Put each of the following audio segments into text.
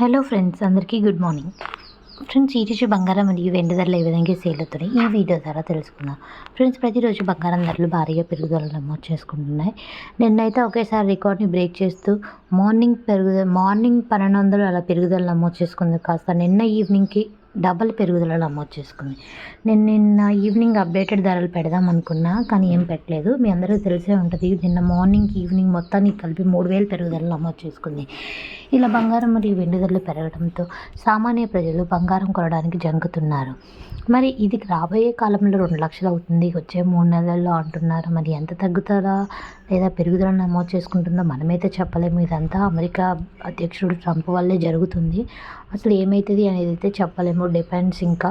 Hello friends అందరికీ good morning friends ఈరోజు బంగారం మరియు వెండి ధరలు ఏ విధంగా సేల్ అవుతున్నాయి? ఈ వీడియో ద్వారా తెలుసుకుందాం. ఫ్రెండ్స్ ప్రతిరోజు బంగారం ధరలు భారీగా పెరుగుదల నమోదు చేసుకుంటున్నాయి. నిన్నైతే ఒకేసారి రికార్డ్ని బ్రేక్ చేస్తూ మార్నింగ్ పెరుగుదల మార్నింగ్ పన్నెండు వందలు అలా పెరుగుదల నమోదు చేసుకుంది. కాస్త నిన్న ఈవినింగ్కి డబల్ పెరుగుదల నమోదు చేసుకుంది. నేను నిన్న ఈవినింగ్ అప్డేటెడ్ ధరలు పెడదాం అనుకున్నా కానీ ఏం పెట్టలేదు. మీ అందరికీ తెలిసే ఉంటుంది నిన్న మార్నింగ్ ఈవినింగ్ మొత్తానికి కలిపి మూడు వేలు పెరుగుదల నమోదు చేసుకుంది. ఇలా బంగారం మరియు వెండి ధరలు పెరగడంతో సామాన్య ప్రజలు బంగారం కొనడానికి జంకుతున్నారు. మరి ఇది రాబోయే కాలంలో రెండు లక్షలు అవుతుంది వచ్చే మూడు నెలల్లో అంటున్నారు. మరి ఎంత తగ్గుతారా లేదా పెరుగుదల నమోదు చేసుకుంటుందో మనమైతే చెప్పలేము. ఇదంతా అమెరికా అధ్యక్షుడు ట్రంప్ వల్లే జరుగుతుంది. అసలు ఏమవుతుంది అనేది అయితే చెప్పలేము. డిపెండ్స్ ఇంకా.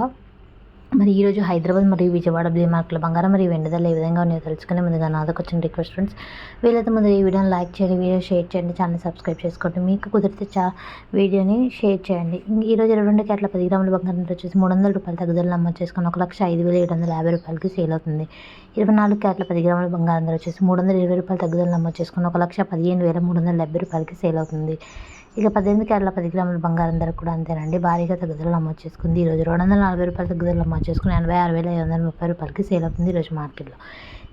మరి ఈరోజు హైదరాబాద్ మరియు విజయవాడ బ్లీ మార్కుల బంగారం మరియు వెండి ధరలు ఏ విధంగా ఉన్నాయో తెలుసుకునే ముందుగా నాదకు వచ్చిన రిక్వెస్ట్ ఫ్రెండ్స్ వీలైతే ముందు ఈ వీడియోని లైక్ చేయండి వీడియో షేర్ చేయండి ఛానల్ సబ్స్క్రైబ్ చేసుకోండి. మీకు కుదిరితే చా వీడియోని షేర్ చేయండి. ఈరోజు ఇరవై రెండు క్యాట్ల పది గ్రాముల బంగారం వచ్చేసి మూడు వందల రూపాయలు తగ్గుదల నమోదు చేసుకుని ఒక లక్ష ఐదు వేల ఏడు వందల యాభై రూపాయలకి సేల్ అవుతుంది. ఇరవై నాలుగు క్యాట్ల పది గ్రాముల బంగారం వచ్చేసి మూడు వందల ఇరవై రూపాయలు తగ్గుదల నమోదు చేసుకుని ఒక లక్ష పదిహేను వేల మూడు వందల డెబ్బై రూపాయలకి సేల్ అవుతుంది. ఇక పద్దెనిమిది క్యారెట్ల పది గ్రాముల బంగారం ధర కూడా అంతేనండి. భారీగా తగ్గుదల నమోదు చేసుకుంది. ఈరోజు రెండు వందల నలభై రూపాయలు తగ్గుదల నమోదు చేసుకుని ఎనభై ఆరు వేల ఐదు వందల ముప్పై రూపాయలకి సేల్ అవుతుంది ఈరోజు మార్కెట్లో.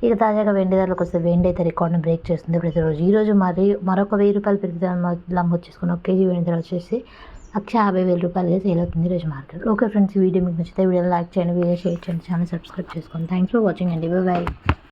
ఇక తాజాగా వెండి ధరలకు వస్తే వెండి అయితే రికార్డును బ్రేక్ చేస్తుంది ప్రతిరోజు. ఈరోజు మరి మరొక వెయ్యి రూపాయలు పెరుగుదల నమోదు- చేసుకుని ఒక కేజీ వెండి ధర వచ్చేసి లక్ష యాభై వేల రూపాయలుగా సేల్ అవుతుంది ఈరోజు మార్కెట్ ఓకే ఫ్రెండ్స్ వీడియో మీకు నచ్చితే వీడియో లైక్ చేయండి వీడియో షేర్ చేయండి ఛానల్ సబ్స్క్రైబ్ చేసుకోండి. థ్యాంక్స్ ఫర్ వాచింగ్ అండి బై